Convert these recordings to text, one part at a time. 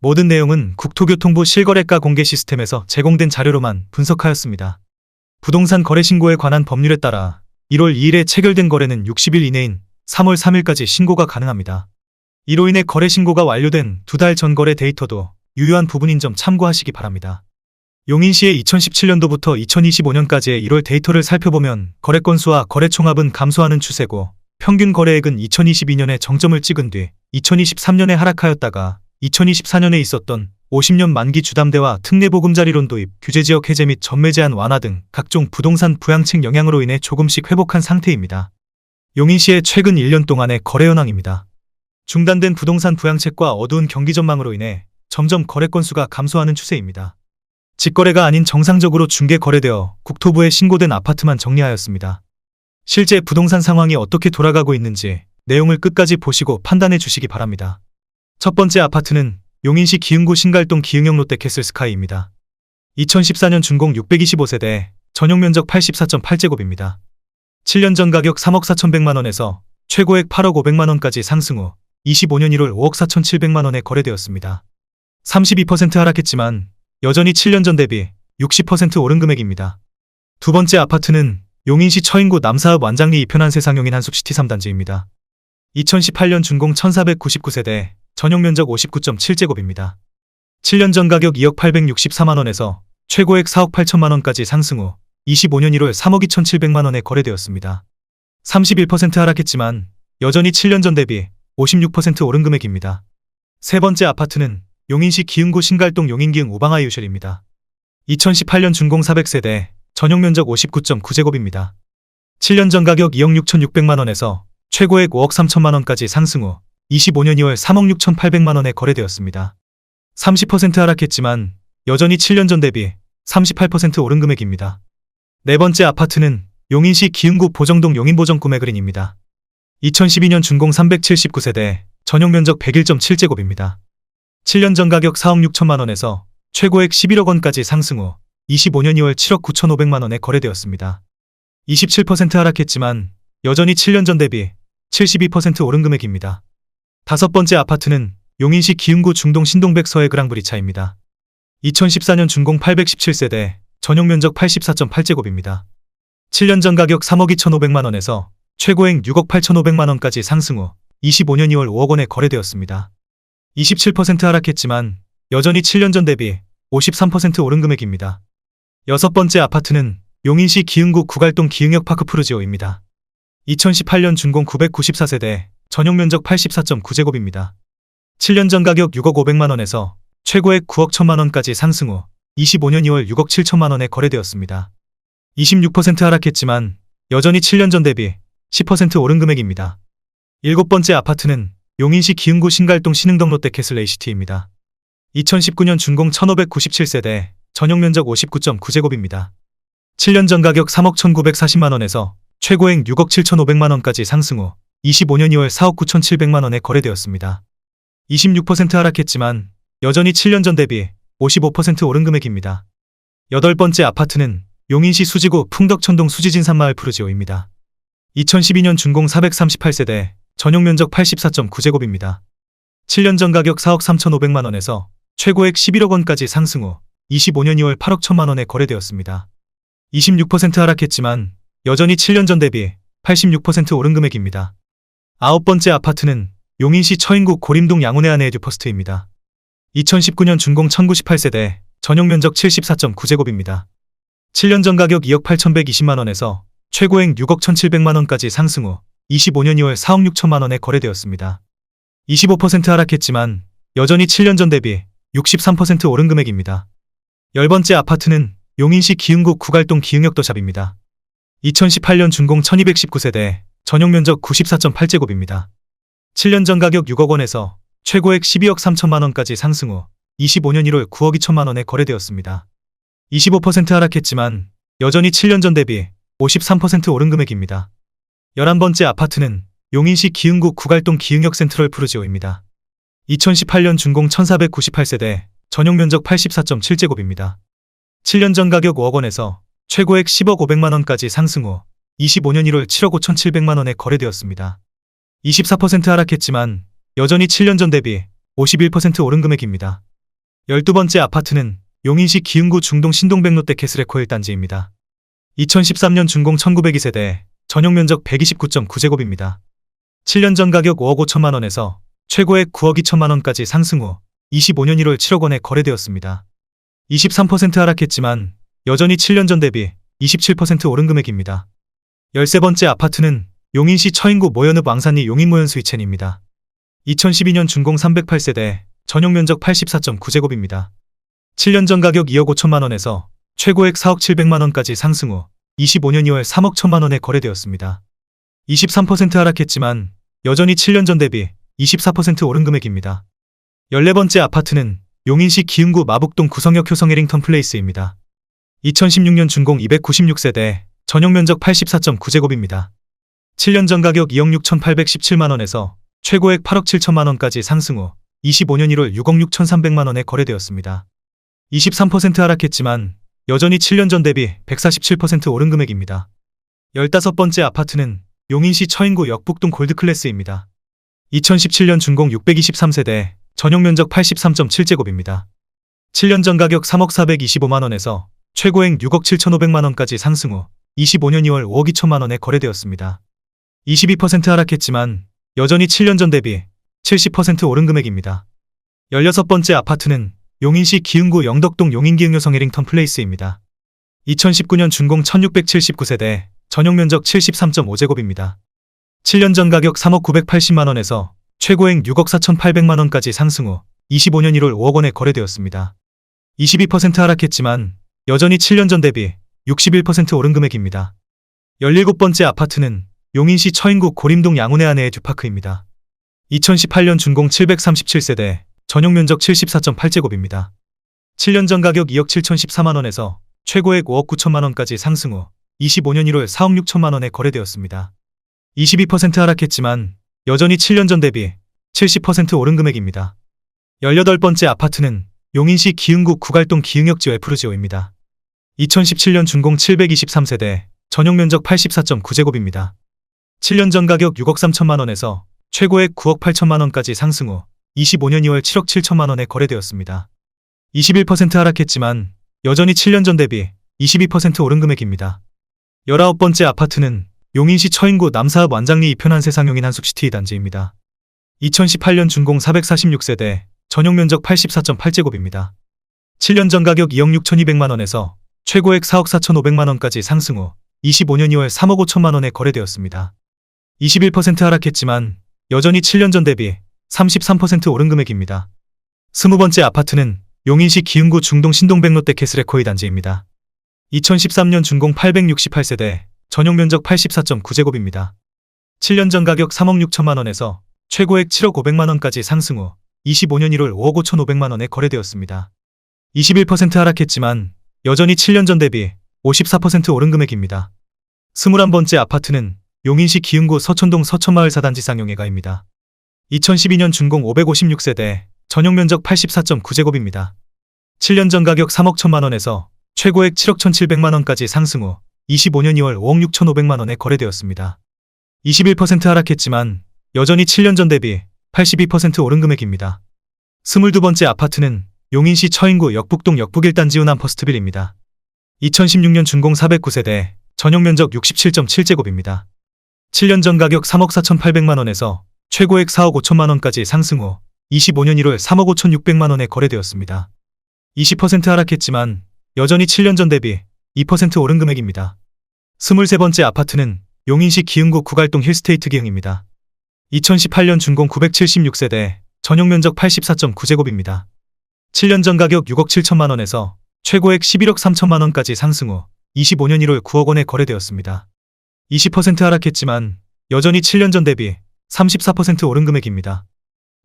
모든 내용은 국토교통부 실거래가 공개 시스템에서 제공된 자료로만 분석하였습니다. 부동산 거래 신고에 관한 법률에 따라 1월 2일에 체결된 거래는 60일 이내인 3월 3일까지 신고가 가능합니다. 이로 인해 거래 신고가 완료된 두 달 전 거래 데이터도 유효한 부분인 점 참고하시기 바랍니다. 용인시의 2017년도부터 2025년까지의 1월 데이터를 살펴보면 거래 건수와 거래 총합은 감소하는 추세고 평균 거래액은 2022년에 정점을 찍은 뒤 2023년에 하락하였다가 2024년에 있었던 50년 만기 주담대와 특례보금자리론 도입, 규제지역 해제 및 전매 제한 완화 등 각종 부동산 부양책 영향으로 인해 조금씩 회복한 상태입니다. 용인시의 최근 1년 동안의 거래 현황입니다. 중단된 부동산 부양책과 어두운 경기 전망으로 인해 점점 거래 건수가 감소하는 추세입니다. 직거래가 아닌 정상적으로 중개 거래되어 국토부에 신고된 아파트만 정리하였습니다. 실제 부동산 상황이 어떻게 돌아가고 있는지 내용을 끝까지 보시고 판단해 주시기 바랍니다. 첫 번째 아파트는 용인시 기흥구 신갈동 기흥역 롯데캐슬 스카이입니다. 2014년 준공 625세대, 전용 면적 84.8제곱입니다. 7년 전 가격 3억 4,100만 원에서 최고액 8억 500만 원까지 상승 후 25년 1월 5억 4,700만 원에 거래되었습니다. 32% 하락했지만 여전히 7년 전 대비 60% 오른 금액입니다. 두 번째 아파트는 용인시 처인구 남사읍 완장리 이편한 세상 용인 한숲시티 3단지입니다. 2018년 준공 1499세대, 전용 면적 59.7제곱입니다. 7년 전 가격 2억 864만 원에서 최고액 4억 8천만 원까지 상승 후 25년 1월 3억 2,700만 원에 거래되었습니다. 31% 하락했지만 여전히 7년 전 대비 56% 오른 금액입니다. 세 번째 아파트는 용인시 기흥구 신갈동 용인기흥 우방아 유실입니다. 2018년 준공 400세대, 전용 면적 59.9제곱입니다. 7년 전 가격 2억 6,600만 원에서 최고액 5억 3천만 원까지 상승 후 25년 2월 3억 6,800만 원에 거래되었습니다. 30% 하락했지만 여전히 7년 전 대비 38% 오른 금액입니다. 네 번째 아파트는 용인시 기흥구 보정동 용인보정 구매그린입니다. 2012년 준공 379세대, 전용 면적 101.7제곱입니다. 7년 전 가격 4억 6천만 원에서 최고액 11억 원까지 상승 후 25년 2월 7억 9,500만 원에 거래되었습니다. 27% 하락했지만 여전히 7년 전 대비 72% 오른 금액입니다. 다섯 번째 아파트는 용인시 기흥구 중동 신동백 서해 그랑브리차입니다. 2014년 준공 817세대, 전용 면적 84.8제곱입니다. 7년 전 가격 3억 2,500만 원에서 최고액 6억 8,500만 원까지 상승 후 25년 2월 5억 원에 거래되었습니다. 27% 하락했지만 여전히 7년 전 대비 53% 오른 금액입니다. 여섯 번째 아파트는 용인시 기흥구 구갈동 기흥역 파크 푸르지오입니다. 2018년 준공 994세대, 전용 면적 84.9제곱입니다. 7년 전 가격 6억 500만 원에서 최고액 9억 1천만 원까지 상승 후 25년 2월 6억 7천만 원에 거래되었습니다. 26% 하락했지만 여전히 7년 전 대비 10% 오른 금액입니다. 일곱 번째 아파트는 용인시 기흥구 신갈동 신흥동 롯데캐슬 ACT입니다. 2019년 준공 1597세대, 전용 면적 59.9제곱입니다. 7년 전 가격 3억 1940만 원에서 최고액 6억 7500만 원까지 상승 후 25년 2월 4억 9700만 원에 거래되었습니다. 26% 하락했지만 여전히 7년 전 대비 55% 오른 금액입니다. 여덟 번째 아파트는 용인시 수지구 풍덕천동 수지진 산마을 푸르지오입니다. 2012년 준공 438세대, 전용 면적 84.9제곱입니다. 7년 전 가격 4억 3,500만 원에서 최고액 11억 원까지 상승 후 25년 2월 8억 1천만 원에 거래되었습니다. 26% 하락했지만 여전히 7년 전 대비 86% 오른 금액입니다. 아홉 번째 아파트는 용인시 처인구 고림동 양운의 아내 에듀퍼스트입니다. 2019년 준공 1098세대, 전용 면적 74.9제곱입니다. 7년 전 가격 2억 8,120만 원에서 최고액 6억 1,700만 원까지 상승 후 25년 2월 4억 6천만 원에 거래되었습니다. 25% 하락했지만 여전히 7년 전 대비 63% 오른 금액입니다. 열 번째 아파트는 용인시 기흥구 구갈동 기흥역도샵입니다. 2018년 준공 1219세대, 전용 면적 94.8제곱입니다. 7년 전 가격 6억 원에서 최고액 12억 3천만 원까지 상승 후 25년 1월 9억 2천만 원에 거래되었습니다. 25% 하락했지만 여전히 7년 전 대비 53% 오른 금액입니다. 11번째 아파트는 용인시 기흥구 구갈동 기흥역 센트럴 푸르지오입니다. 2018년 준공 1498세대, 전용 면적 84.7제곱입니다. 7년 전 가격 5억 원에서 최고액 10억 500만 원까지 상승 후 25년 1월 7억 5,700만 원에 거래되었습니다. 24% 하락했지만 여전히 7년 전 대비 51% 오른 금액입니다. 12번째 아파트는 용인시 기흥구 중동 신동백롯데 캐슬에코 1단지입니다. 2013년 준공 1902세대, 전용 면적 129.9제곱입니다. 7년 전 가격 5억 5천만 원에서 최고액 9억 2천만 원까지 상승 후 25년 1월 7억 원에 거래되었습니다. 23% 하락했지만 여전히 7년 전 대비 27% 오른 금액입니다. 13번째 아파트는 용인시 처인구 모연읍 왕산리 용인모연 스위첸입니다. 2012년 준공 308세대, 전용 면적 84.9제곱입니다. 7년 전 가격 2억 5천만 원에서 최고액 4억 7백만 원까지 상승 후 25년 2월 3억 1천만 원에 거래되었습니다. 23% 하락했지만 여전히 7년 전 대비 24% 오른 금액입니다. 14번째 아파트는 용인시 기흥구 마북동 구성역 효성 해링턴 플레이스입니다. 2016년 준공 296세대, 전용 면적 84.9제곱입니다. 7년 전 가격 2억 6,817만 원에서 최고액 8억 7천만 원까지 상승 후 25년 1월 6억 6,300만 원에 거래되었습니다. 23% 하락했지만 여전히 7년 전 대비 147% 오른 금액입니다. 15번째 아파트는 용인시 처인구 역북동 골드클래스입니다. 2017년 준공 623세대, 전용 면적 83.7제곱입니다. 7년 전 가격 3억 425만 원에서 최고액 6억 7,500만 원까지 상승 후 25년 2월 5억 2천만 원에 거래되었습니다. 22% 하락했지만 여전히 7년 전 대비 70% 오른 금액입니다. 16번째 아파트는 용인시 기흥구 영덕동 용인기흥요성 해링턴 플레이스입니다. 2019년 준공 1679세대, 전용 면적 73.5제곱입니다. 7년 전 가격 3억 980만 원에서 최고액 6억 4,800만 원까지 상승 후 25년 1월 5억 원에 거래되었습니다. 22% 하락했지만 여전히 7년 전 대비 61% 오른 금액입니다. 17번째 아파트는 용인시 처인구 고림동 양운의 아내의 듀파크입니다. 2018년 준공 737세대, 전용 면적 74.8제곱입니다. 7년 전 가격 2억 7,014만 원에서 최고액 5억 9천만 원까지 상승 후 25년 1월 4억 6천만 원에 거래되었습니다. 22% 하락했지만 여전히 7년 전 대비 70% 오른 금액입니다. 18번째 아파트는 용인시 기흥구 구갈동 기흥역지 웨프르지오입니다. 2017년 준공 723세대, 전용 면적 84.9제곱입니다. 7년 전 가격 6억 3천만 원에서 최고액 9억 8천만 원까지 상승 후 25년 2월 7억 7천만 원에 거래되었습니다. 21% 하락했지만 여전히 7년 전 대비 22% 오른 금액입니다. 19번째 아파트는 용인시 처인구 남사읍 완장리 이편한 세상용인 한숙시티 단지입니다. 2018년 준공 446세대, 전용 면적 84.8제곱입니다. 7년 전 가격 2억 6,200만 원에서 최고액 4억 4,500만 원까지 상승 후 25년 2월 3억 5천만 원에 거래되었습니다. 21% 하락했지만 여전히 7년 전 대비 33% 오른 금액입니다. 20번째 아파트는 용인시 기흥구 중동 신동백롯데 캐슬에코이 단지입니다. 2013년 준공 868세대, 전용 면적 84.9제곱입니다. 7년 전 가격 3억 6천만 원에서 최고액 7억 500만 원까지 상승 후 25년 1월 5억 5천 5백만 원에 거래되었습니다. 21% 하락했지만 여전히 7년 전 대비 54% 오른 금액입니다. 21번째 아파트는 용인시 기흥구 서천동 서천마을 사단지 쌍용회가입니다. 2012년 준공 556세대, 전용 면적 84.9제곱입니다. 7년 전 가격 3억 1천만 원에서 최고액 7억 1,700만 원까지 상승 후 25년 2월 5억 6천5백만 원에 거래되었습니다. 21% 하락했지만 여전히 7년 전 대비 82% 오른 금액입니다. 22번째 아파트는 용인시 처인구 역북동 역북 1단지 운암 퍼스트빌입니다. 2016년 준공 409세대, 전용 면적 67.7제곱입니다. 7년 전 가격 3억 4,800만 원에서 최고액 4억 5천만 원까지 상승 후 25년 1월 3억 5,600만 원에 거래되었습니다. 20% 하락했지만 여전히 7년 전 대비 2% 오른 금액입니다. 23번째 아파트는 용인시 기흥구 구갈동 힐스테이트 기흥입니다. 2018년 준공 976세대, 전용 면적 84.9제곱입니다. 7년 전 가격 6억 7천만 원에서 최고액 11억 3천만 원까지 상승 후 25년 1월 9억 원에 거래되었습니다. 20% 하락했지만 여전히 7년 전 대비 34% 오른 금액입니다.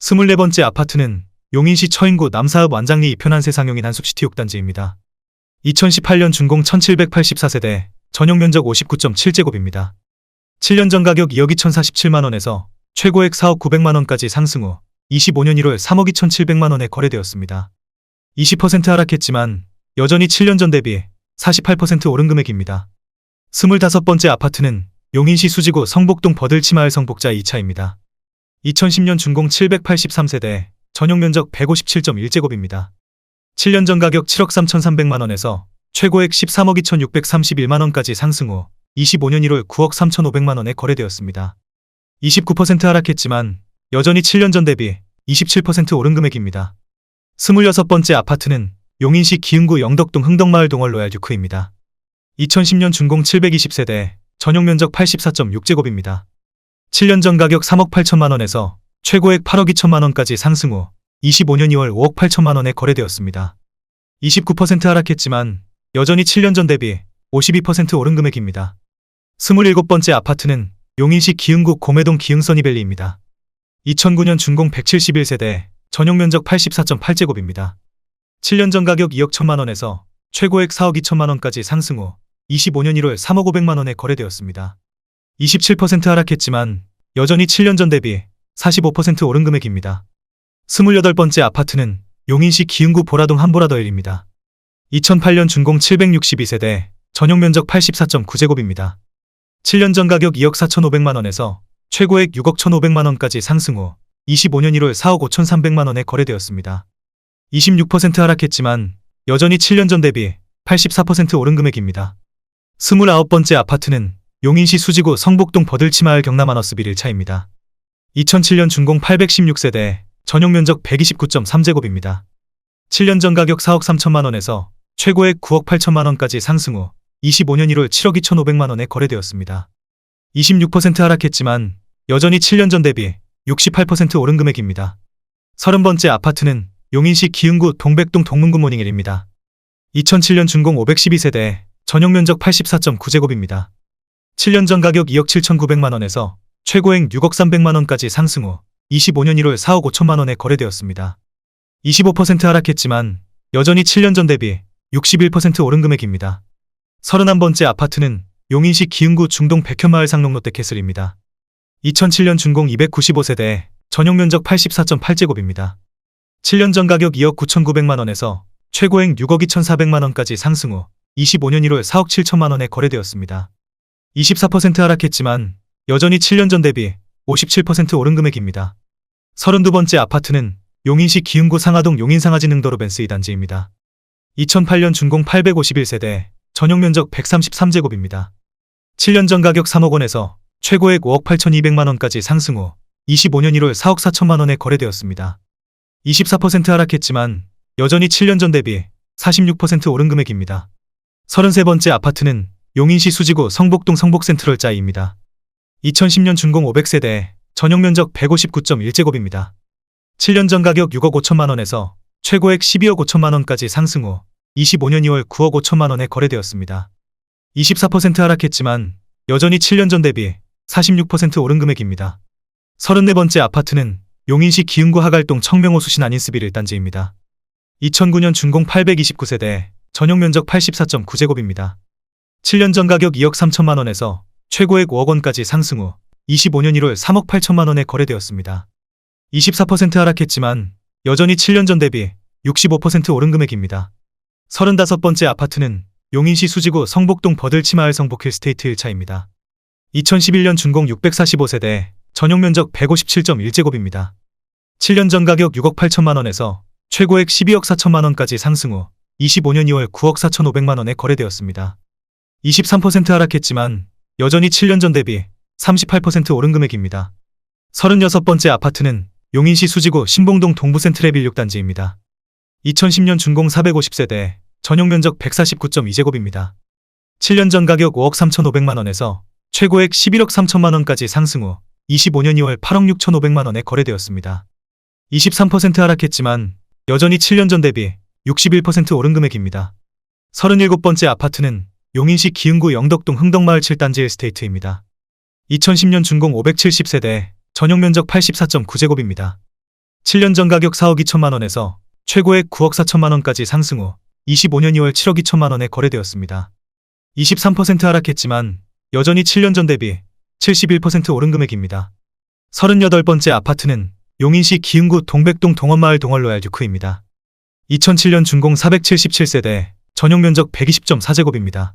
24번째 아파트는 용인시 처인구 남사읍 완장리 이편한 세상용인 한숲시티 6단지입니다. 2018년 준공 1784세대, 전용 면적 59.7제곱입니다. 7년 전 가격 2억 2,047만 원에서 최고액 4억 900만 원까지 상승 후 25년 1월 3억 2,700만 원에 거래되었습니다. 20% 하락했지만 여전히 7년 전 대비 48% 오른 금액입니다. 25번째 아파트는 용인시 수지구 성복동 버들치마을 성복자 2차입니다. 2010년 준공 783세대, 전용 면적 157.1제곱입니다. 7년 전 가격 7억 3,300만 원에서 최고액 13억 2,631만 원까지 상승 후 25년 1월 9억 3,500만 원에 거래되었습니다. 29% 하락했지만 여전히 7년 전 대비 27% 오른 금액입니다. 26번째 아파트는 용인시 기흥구 영덕동 흥덕마을 동월 로얄 듀크입니다. 2010년 준공 720세대, 전용 면적 84.6제곱입니다. 7년 전 가격 3억 8천만 원에서 최고액 8억 2천만 원까지 상승 후 25년 2월 5억 8천만 원에 거래되었습니다. 29% 하락했지만 여전히 7년 전 대비 52% 오른 금액입니다. 27번째 아파트는 용인시 기흥구 고매동 기흥선이밸리입니다. 2009년 준공 171세대, 전용 면적 84.8제곱입니다. 7년 전 가격 2억 1천만 원에서 최고액 4억 2천만 원까지 상승 후 25년 1월 3억 5백만 원에 거래되었습니다. 27% 하락했지만 여전히 7년 전 대비 45% 오른 금액입니다. 28번째 아파트는 용인시 기흥구 보라동 한보라더일입니다. 2008년 준공 762세대, 전용 면적 84.9제곱입니다. 7년 전 가격 2억 4천 5백만 원에서 최고액 6억 1,500만 원까지 상승 후 25년 1월 4억 5천3백만 원에 거래되었습니다. 26% 하락했지만 여전히 7년 전 대비 84% 오른 금액입니다. 29번째 아파트는 용인시 수지구 성북동 버들치마을 경남하너스 빌 1차입니다. 2007년 준공 816세대, 전용 면적 129.3제곱입니다. 7년 전 가격 4억 3천만 원에서 최고액 9억 8천만 원까지 상승 후 25년 1월 7억 2천5백만 원에 거래되었습니다. 26% 하락했지만 여전히 7년 전 대비 68% 오른 금액입니다. 30번째 아파트는 용인시 기흥구 동백동 동문굿모닝 1입니다. 2007년 준공 512세대, 전용 면적 84.9제곱입니다. 7년 전 가격 2억 7천9백만 원에서 최고액 6억 3백만 원까지 상승 후 25년 1월 4억 5천만 원에 거래되었습니다. 25% 하락했지만 여전히 7년 전 대비 61% 오른 금액입니다. 31번째 아파트는 용인시 기흥구 중동 백현마을 상록 롯데 캐슬입니다. 2007년 준공 295세대, 전용 면적 84.8제곱입니다. 7년 전 가격 2억 9,900만 원에서 최고액 6억 2,400만 원까지 상승 후 25년 1월 4억 7천만 원에 거래되었습니다. 24% 하락했지만 여전히 7년 전 대비 57% 오른 금액입니다. 32번째 아파트는 용인시 기흥구 상하동 용인상하진흥도로 벤스 2단지입니다. 2008년 준공 851세대, 전용 면적 133제곱입니다. 7년 전 가격 3억 원에서 최고액 5억 8,200만 원까지 상승 후 25년 1월 4억 4천만 원에 거래되었습니다. 24% 하락했지만 여전히 7년 전 대비 46% 오른 금액입니다. 33번째 아파트는 용인시 수지구 성북동 성북센트럴 짜이입니다. 2010년 준공 500세대, 전용 면적 159.1제곱입니다. 7년 전 가격 6억 5천만 원에서 최고액 12억 5천만 원까지 상승 후 25년 2월 9억 5천만 원에 거래되었습니다. 24% 하락했지만 여전히 7년 전 대비 46% 오른 금액입니다. 34번째 아파트는 용인시 기흥구 하갈동 청명호 수신 안인스빌 1단지입니다. 2009년 준공 829세대, 전용 면적 84.9제곱입니다. 7년 전 가격 2억 3천만 원에서 최고액 5억 원까지 상승 후 25년 1월 3억 8천만 원에 거래되었습니다. 24% 하락했지만 여전히 7년 전 대비 65% 오른 금액입니다. 35번째 아파트는 용인시 수지구 성북동 버들치마을 성북 힐스테이트 1차입니다. 2011년 준공 645세대, 전용 면적 157.1제곱입니다. 7년 전 가격 6억 8천만 원에서 최고액 12억 4천만 원까지 상승 후 25년 2월 9억 4천5백만 원에 거래되었습니다. 23% 하락했지만 여전히 7년 전 대비 38% 오른 금액입니다. 36번째 아파트는 용인시 수지구 신봉동 동부센트레빌 6단지입니다. 2010년 준공 450세대, 전용 면적 149.2제곱입니다. 7년 전 가격 5억 3천5백만 원에서 최고액 11억 3천만 원까지 상승 후 25년 2월 8억 6천5백만 원에 거래되었습니다. 23% 하락했지만 여전히 7년 전 대비 61% 오른 금액입니다. 37번째 아파트는 용인시 기흥구 영덕동 흥덕마을 7단지 에스테이트입니다. 2010년 준공 570세대, 전용 면적 84.9제곱입니다. 7년 전 가격 4억 2천만 원에서 최고액 9억 4천만 원까지 상승 후 25년 2월 7억 2천만 원에 거래되었습니다. 23% 하락했지만 여전히 7년 전 대비 71% 오른 금액입니다. 38번째 아파트는 용인시 기흥구 동백동 동원마을 동월 로얄 듀크입니다. 2007년 준공 477세대, 전용 면적 120.4제곱입니다.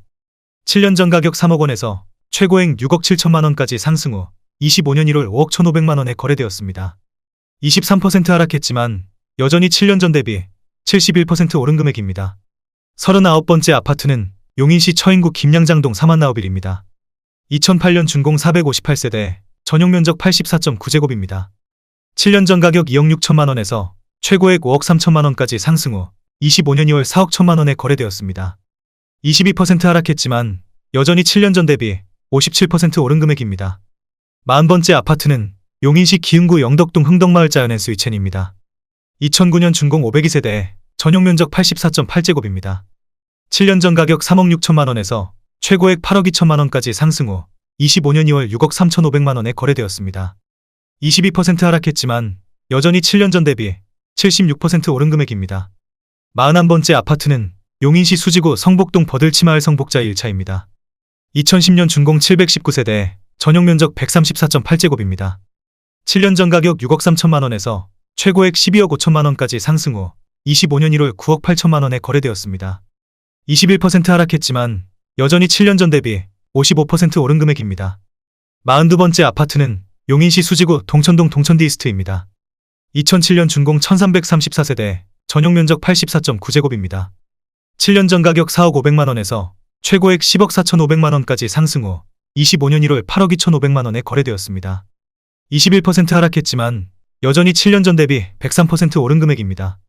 7년 전 가격 3억 원에서 최고액 6억 7천만 원까지 상승 후 25년 1월 5억 1,500만 원에 거래되었습니다. 23% 하락했지만 여전히 7년 전 대비 71% 오른 금액입니다. 39번째 아파트는 용인시 처인구 김양장동 사만나오빌입니다. 2008년 준공 458세대, 전용 면적 84.9제곱입니다. 7년 전 가격 2억 6천만 원에서 최고액 5억 3천만 원까지 상승 후 25년 2월 4억 천만 원에 거래되었습니다. 22% 하락했지만 여전히 7년 전 대비 57% 오른 금액입니다. 40번째 아파트는 용인시 기흥구 영덕동 흥덕마을 자연엔 스위첸입니다. 2009년 준공 502세대, 전용 면적 84.8제곱입니다. 7년 전 가격 3억 6천만 원에서 최고액 8억 2천만 원까지 상승 후 25년 2월 6억 3천5백만 원에 거래되었습니다. 22% 하락했지만 여전히 7년 전 대비 76% 오른 금액입니다. 41번째 아파트는 용인시 수지구 성복동 버들치마을 성복자 1차입니다. 2010년 준공 719세대, 전용 면적 134.8제곱입니다. 7년 전 가격 6억 3천만 원에서 최고액 12억 5천만 원까지 상승 후 25년 1월 9억 8천만 원에 거래되었습니다. 21% 하락했지만 여전히 7년 전 대비 55% 오른 금액입니다. 42번째 아파트는 용인시 수지구 동천동 동천디스트입니다. 2007년 준공 1334세대, 전용 면적 84.9제곱입니다. 7년 전 가격 4억 5백만 원에서 최고액 10억 4천5백만 원까지 상승 후 25년 1월 8억 2천5백만 원에 거래되었습니다. 21% 하락했지만 여전히 7년 전 대비 103% 오른 금액입니다.